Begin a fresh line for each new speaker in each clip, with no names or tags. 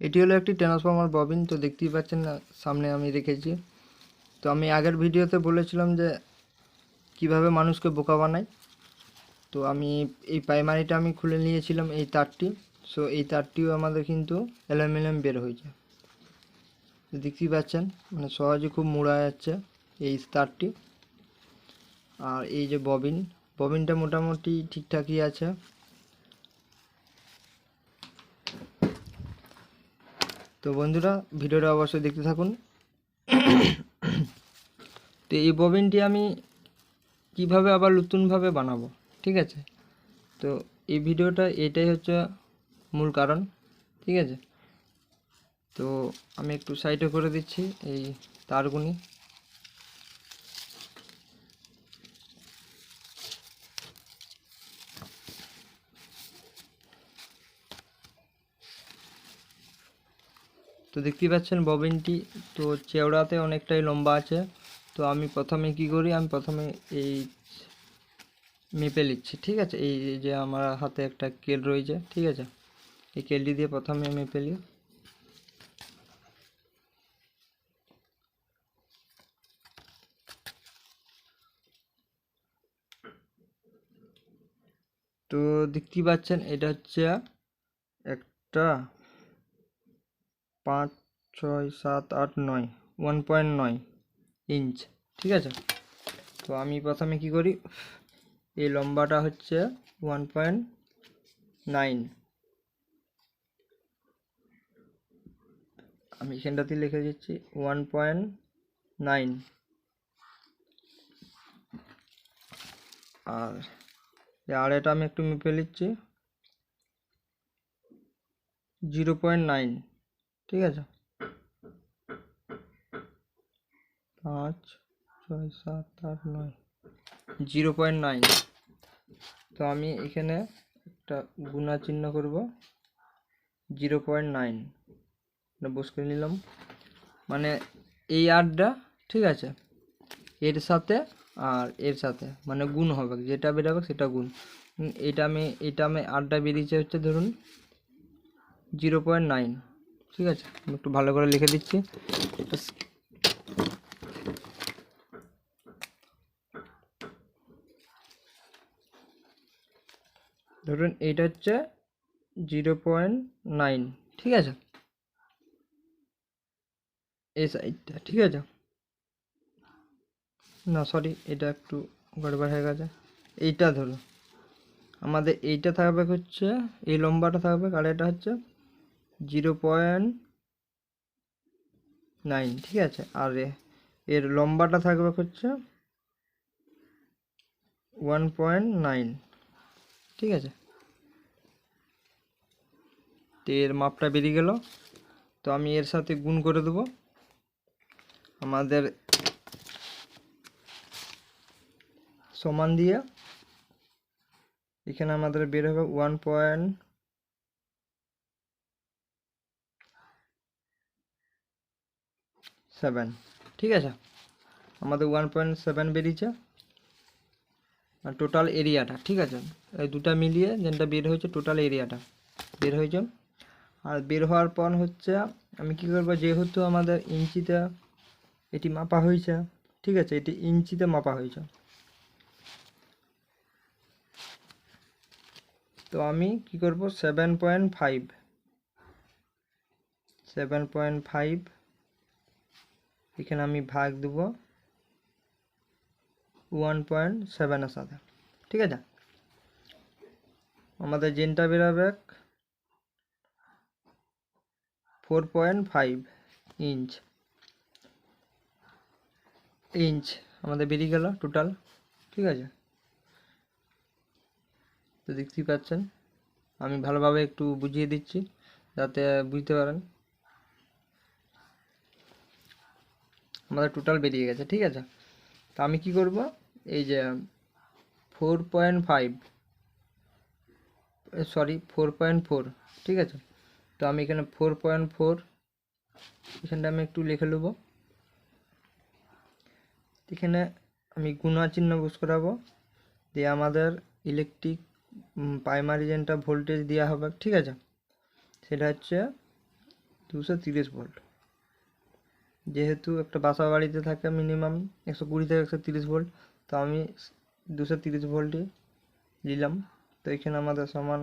এটি হলো একটি ট্রান্সফর্মার ববিন তো দেখতেই পাচ্ছেন না, সামনে আমি রেখেছি। তো আমি আগের ভিডিওতে বলেছিলাম যে, কীভাবে মানুষকে বোকা বানায়। তো আমি এই প্রাইমারিটা আমি খুলে নিয়েছিলাম এই তারটি। সো এই তারটিও আমাদের কিন্তু অ্যালুমিনিয়াম বের হয়েছে। দেখতেই পাচ্ছেন মানে সহজে খুব মোড়া যাচ্ছে এই তারটি। আর এই যে ববিন ববিনটা মোটামুটি ঠিকঠাকই আছে। বন্ধুরা, ভিডিওটা অবশ্যই দেখতে থাকুন। তো এই ববিনটি আমি কীভাবে আবার নতুনভাবে বানাবো, ঠিক আছে? তো এই ভিডিওটা এটাই হচ্ছে মূল কারণ, ঠিক আছে? তো আমি একটু সাইডে করে দিচ্ছি, এই তারগুনি। দেখতেই পাচ্ছেন ববিনটি। তো চেওড়াতে অনেকটাই লম্বা আছে। তো আমি প্রথমে কি করি? আমি প্রথমে এই মেপে নিচ্ছি, ঠিক আছে? এই যে আমার হাতে একটা কেল রয়েছে, ঠিক আছে? এই কেলটি দিয়ে প্রথমে মেপে নিই। তো দেখতেই পাচ্ছেন, এটা হচ্ছে একটা পাঁচ, ছয়, সাত, আট, নয় ওয়ান পয়েন্ট নয় ইঞ্চ ঠিক আছে? তো আমি প্রথমে কি করি? এই লম্বাটা হচ্ছে ওয়ান পয়েন্ট নাইন আমি এখানটাতে লিখে দিচ্ছি ওয়ান পয়েন্ট নাইন আর এই আড়াইটা আমি একটু মেপে নিচ্ছি। জিরো পয়েন্ট নাইন ঠিক আছে? পাঁচ, ছয়, সাত, আট, নয়। Zero point nine. তো আমি এখানে একটা গুণা চিহ্ন করব। Zero point nine. বস করে নিলাম। মানে এই আটটা, ঠিক আছে? এর সাথে আর এর সাথে। মানে গুণ হবে। যেটা বেরোবে সেটা গুণ। এটা আমি এটা আমি আটটা বেরিয়েছে হচ্ছে ধরুন জিরো পয়েন্ট নাইন। ঠিক আছে? একটু ভালো করে লিখে দিচ্ছি। ধরুন এইটা হচ্ছে জিরো পয়েন্ট নাইন, ঠিক আছে? এই সাইডটা, ঠিক আছে? না, সরি, এটা একটু গড়বড় হয়ে গেছে। এইটা ধরো আমাদের এইটা থাকবে হচ্ছে, এই লম্বাটা থাকবে আর এটা হচ্ছে জিরো পয়েন্ট নাইন, ঠিক আছে? আর এর লম্বাটা থাকবে হচ্ছে ওয়ান পয়েন্ট নাইন, ঠিক আছে? তো এর মাপটা বেরিয়ে গেল। তো আমি এর সাথে গুণ করে দেবো। আমাদের সমান দিয়ে এখানে আমাদের বের হবে ওয়ান পয়েন্ট সেভেন ঠিক আছে? আমাদের ওয়ান পয়েন্ট সেভেন বেরিয়েছে। আর টোটাল এরিয়াটা ঠিক আছে? এই দুটা মিলিয়ে যেটা বের হয়েছে টোটাল এরিয়াটা বের হয়েছে। আর বের হওয়ার পর হচ্ছে, আমি কি করব? যেহেতু আমাদের ইঞ্চিতে এটি মাপা হয়েছে, ঠিক আছে? এটি ইঞ্চিতে মাপা হয়েছে। তো আমি কি করব? Seven point five seven point five এখানে আমি ভাগ দেব ওয়ান পয়েন্ট সেভেনের সাথে ঠিক আছে? আমাদের জেনটা বেরোবে four point five inch inch আমাদের বেরিয়ে গেল টোটাল ঠিক আছে? তো দেখতেই পাচ্ছেন, আমি ভালোভাবে একটু বুঝিয়ে দিচ্ছি, যাতে বুঝতে পারেন। আমাদের টোটাল বেরিয়ে গেছে, ঠিক আছে? তো আমি কি করব? এই যে four point five sorry four point four ঠিক আছে? তো আমি এখানে ফোর পয়েন্ট ফোর এখানটা আমি একটু লিখে নেব। এখানে আমি গুণা চিহ্ন বুঝ করাবো। দিয়ে আমাদের ইলেকট্রিক প্রাইমারি যেটা ভোল্টেজ দেওয়া হবে, ঠিক আছে? সেটা হচ্ছে দুশো তিরিশ ভোল্ট যেহেতু একটা বাসা বাড়িতে থাকে মিনিমাম একশো কুড়ি থেকে একশো তিরিশ ভোল্ট তো আমি দুশো তিরিশ ভোল্টই নিলাম। তো এখানে আমাদের সমান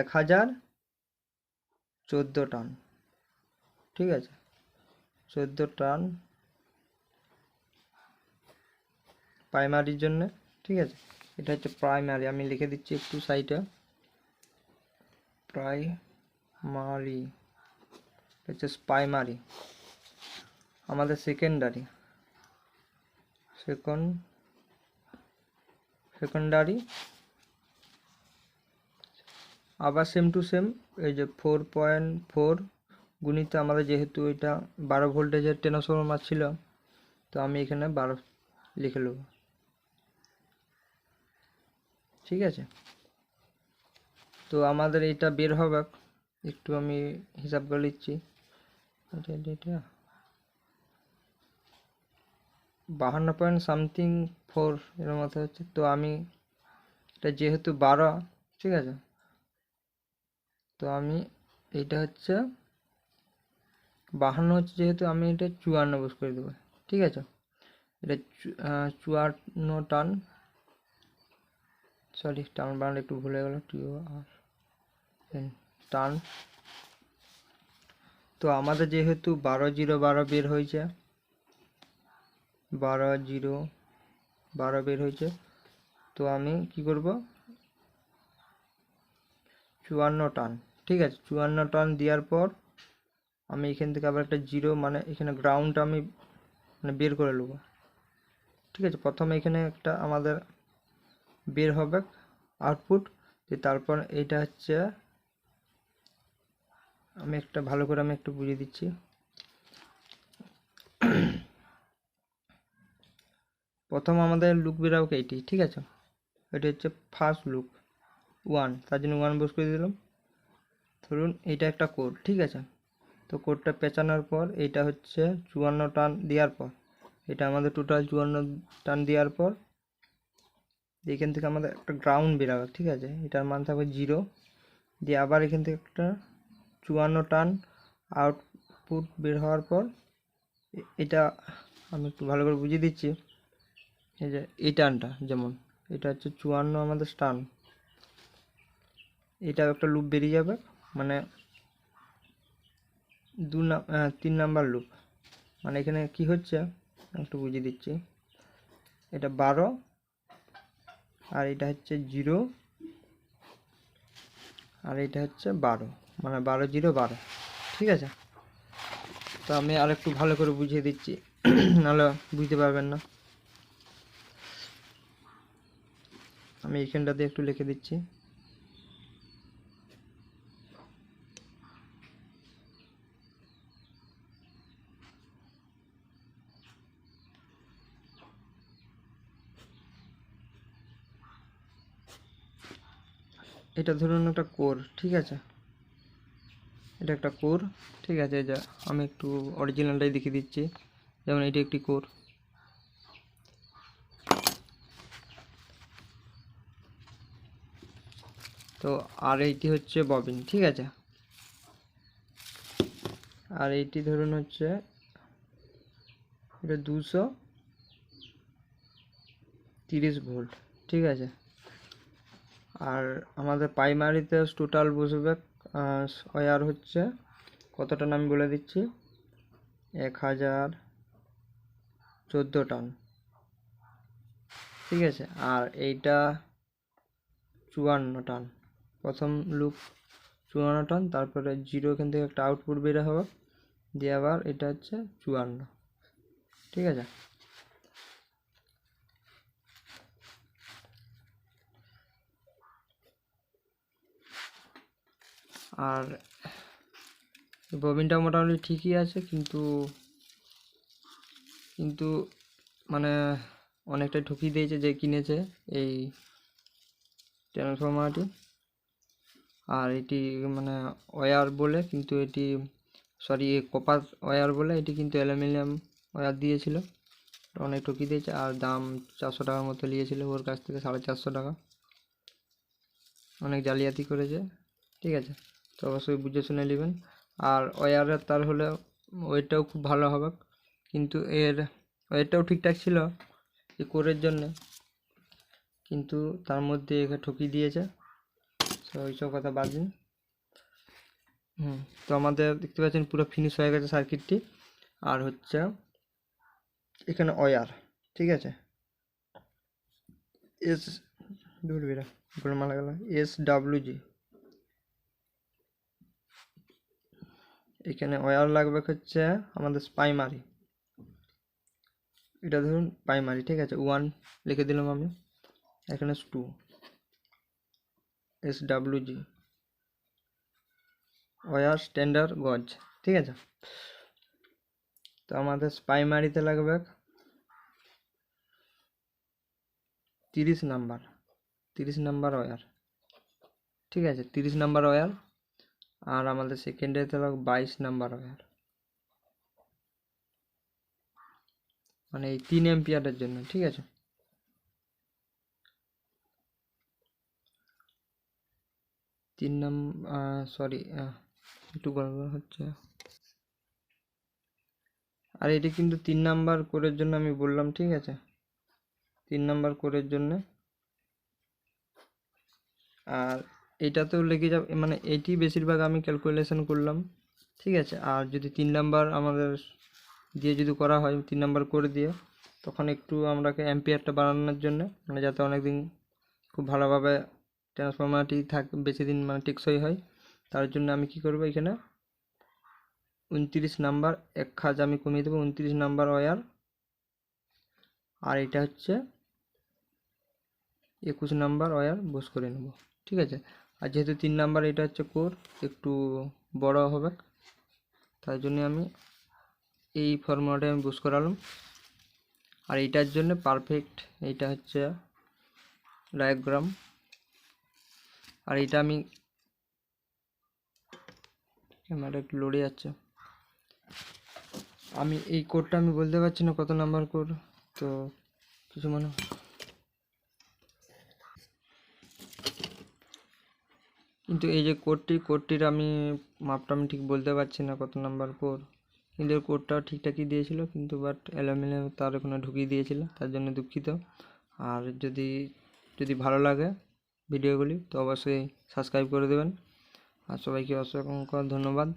এক হাজার চোদ্দ টান। ঠিক আছে? চোদ্দ টান প্রাইমারির জন্য, ঠিক আছে? এটা হচ্ছে প্রাইমারি আমি লিখে দিচ্ছি একটু সাইটে সাইডে প্রাইমারি হচ্ছে প্রাইমারি আমাদের সেকেন্ডারি সেকেন্ড সেকেন্ডারি আবার সেম টু সেম এই যে ফোর পয়েন্ট ফোর গুণিতে আমাদের যেহেতু এটা বারো ভোল্টেজের ট্রান্সফরমার ছিল, তো আমি এখানে বারো লিখে নেব। ঠিক আছে? তো আমাদের এটা বের হবে। একটু আমি হিসাব করে নিচ্ছি এটা বাহান্ন পয়েন্ট সামথিং ফোর এর মতো হচ্ছে। তো আমি, এটা যেহেতু বারো, ঠিক আছে? তো আমি, এটা হচ্ছে, বাহান্ন হচ্ছে যেহেতু আমি এটা চুয়ান্ন বস করে দেবো, ঠিক আছে? এটা চুয়ান্ন টান। সরি টান বানানো একটু ভুলে গেল। টি আর টান। তো আমাদের যেহেতু বারো জিরো বারো বের হয়েছে, বারো জিরো বারো বের হয়েছে, তো আমি কি করব? চুয়ান্ন টান, ঠিক আছে? চুয়ান্ন টান দেওয়ার পর আমি এখান থেকে আবার একটা জিরো মানে এখানে গ্রাউন্ড আমি মানে বের করে নেব। ঠিক আছে? প্রথমে এখানে একটা আমাদের বের হবে আউটপুট তারপর এইটা হচ্ছে আমি একটা, ভালো করে আমি একটু বুঝিয়ে দিচ্ছি। প্রথম আমাদের লুক বেরাবো এইটি, ঠিক আছে? এটা হচ্ছে ফার্স্ট লুক ওয়ান তার জন্য ওয়ান বস করে দিলাম। ধরুন এইটা একটা কোড ঠিক আছে? তো কোডটা পেঁচানোর পর এইটা হচ্ছে চুয়ান্ন টান দেওয়ার পর, এটা আমাদের টোটাল চুয়ান্ন টান দেওয়ার পর এখান থেকে আমাদের একটা গ্রাউন্ড বেরাবে, ঠিক আছে? এটার মান থাকবে জিরো দিয়ে আবার এখান থেকে একটা চুয়ান্ন টান আউটপুট বের হওয়ার পর এটা আমি একটু ভালো করে বুঝিয়ে দিচ্ছি। এই যে এই টানটা যেমন, এটা হচ্ছে চুয়ান্ন আমাদের টান। এটা একটা লুপ বেরিয়ে যাবে মানে দু তিন নাম্বার লুপ মানে এখানে কি হচ্ছে একটু বুঝিয়ে দিচ্ছি। এটা বারো, আর এটা হচ্ছে জিরো। আর এটা হচ্ছে বারো। মানে বারো জিরো বারো। ঠিক আছে? তো আমি আর একটু ভালো করে বুঝিয়ে দিচ্ছি। নাহলে বুঝতে পারবেন না। আমি এইখানটাতে একটু লিখে দিচ্ছি। এটা ধরুন একটা কোর, ঠিক আছে? এটা একটা কোর, ঠিক আছে যা আমি একটু অরিজিনালটাই দেখিয়ে দিচ্ছি। যেমন এটি একটি কোর। তো আর এইটি হচ্ছে ববিন, ঠিক আছে? আর এইটি ধরুন হচ্ছে, এটা দুশো তিরিশ ভোল্ট, ঠিক আছে? আর আমাদের প্রাইমারিতে টোটাল বসবে ওয়ার হচ্ছে কত কতটা আমি বলে দিচ্ছি? এক হাজার চোদ্দ টান ঠিক আছে? আর এইটা চুয়ান্ন টান প্রথম লুক চুয়ান্ন টান তারপরে জিরো এখান থেকে একটা আউটপুট বেরো হবে। দিয়ে আবার এটা হচ্ছে চুয়ান্ন। ঠিক আছে? আর ববিনটা মোটামুটি ঠিকই আছে, কিন্তু কিন্তু মানে অনেকটাই ঠকিয়ে দিয়েছে যে কিনেছে এই ট্রান্সফরমারটি আর এটি মানে ওয়্যার বলে, কিন্তু এটি সরি কপার ওয়্যার বলে, এটি কিন্তু অ্যালুমিনিয়াম ওয়্যার দিয়েছিল। অনেক ঠকিয়ে দিয়েছে, আর দাম চারশো টাকার মতো নিয়েছিল ওর কাছ থেকে সাড়ে চারশো টাকা। অনেক জালিয়াতি করেছে, ঠিক আছে? তো অবশ্যই বুঝে শুনে নেবেন। আর ওয়ারের তার হলে ওয়েটটাও খুব ভালো হবে। কিন্তু এর ওয়েটটাও ঠিকঠাক ছিল এই কোরের জন্যে। কিন্তু তার মধ্যে একে ঠকিয়ে দিয়েছে। তো ওইসব কথা বাদ দিন। হুম, তো আমাদের দেখতে পাচ্ছেন পুরো ফিনিশ হয়ে গেছে সার্কিটটি আর হচ্ছে এখানে ওয়ার, ঠিক আছে? এস গোলমালা গেল। এস ডাব্লিউ জি এখানে ওয়ার লাগবে হচ্ছে আমাদের প্রাইমারি এটা ধরুন প্রাইমারি ঠিক আছে? ওয়ান লিখে দিলাম আমি। এখানে two S W G wire standard gauge, ঠিক আছে? তো আমাদের প্রাইমারিতে লাগবে তিরিশ নাম্বার তিরিশ নাম্বার ওয়ার ঠিক আছে? তিরিশ নাম্বার ওয়ার আর আমাদের সেকেন্ডারিতে লাগবে বাইশ নাম্বার ওয়ার মানে এই তিন এম্পিয়ারের জন্য, ঠিক আছে? তিন নাম্বার সরি একটু গড়বড় হচ্ছে। আর এটি কিন্তু তিন নাম্বার কোরের জন্য আমি বললাম, ঠিক আছে? তিন নাম্বার কোরের জন্য। আর এটাতেও লেগে যাবে মানে এটি বেশিরভাগ আমি ক্যালকুলেশন করলাম, ঠিক আছে? আর যদি তিন নাম্বার আমাদের দিয়ে যদি করা হয়, তিন নাম্বার করে দিয়ে, তখন একটু আমরাকে অ্যাম্পিয়ারটা বাড়ানোর জন্য মানে যাতে অনেক দিন খুব ভালোভাবে ট্রান্সফরমারটি থাক, বেশি দিন মানে টেকসই হয়, তার জন্য আমি কি করব এখানে? উনত্রিশ নাম্বার, এক খাজ আমি কমিয়ে দেবো উনত্রিশ নাম্বার ওয়ার আর এটা হচ্ছে একুশ নাম্বার ওয়ার বস করে নেব, ঠিক আছে? আর যেহেতু তিন নাম্বার এটা হচ্ছে কোর, একটু বড় হবে। তাই জন্য আমি এই ফর্মুলাটা আমি বুস করালাম। আর এইটার জন্য পারফেক্ট এইটা হচ্ছে ডায়াগ্রাম। আর এটা আমি ক্যামেরা একটু লড়ে যাচ্ছে। আমি এই কোডটা আমি বলতে পারছি না কত নাম্বার কোড তো কিছু মনে কিন্তু এই যে কোডটি, কোডটির আমি মাপটা আমি ঠিক বলতে পারছি না কত নাম্বার কোড কিন্তু এর কোডটাও ঠিকঠাকই দিয়েছিল, কিন্তু বাট অ্যালোমিনে তার ওখানে ঢুকিয়ে দিয়েছিল, তার জন্য দুঃখিত। আর যদি যদি ভালো লাগে ভিডিওগুলি তো অবশ্যই সাবস্ক্রাইব করে দেবেন। আর সবাইকে অসংখ্য ধন্যবাদ।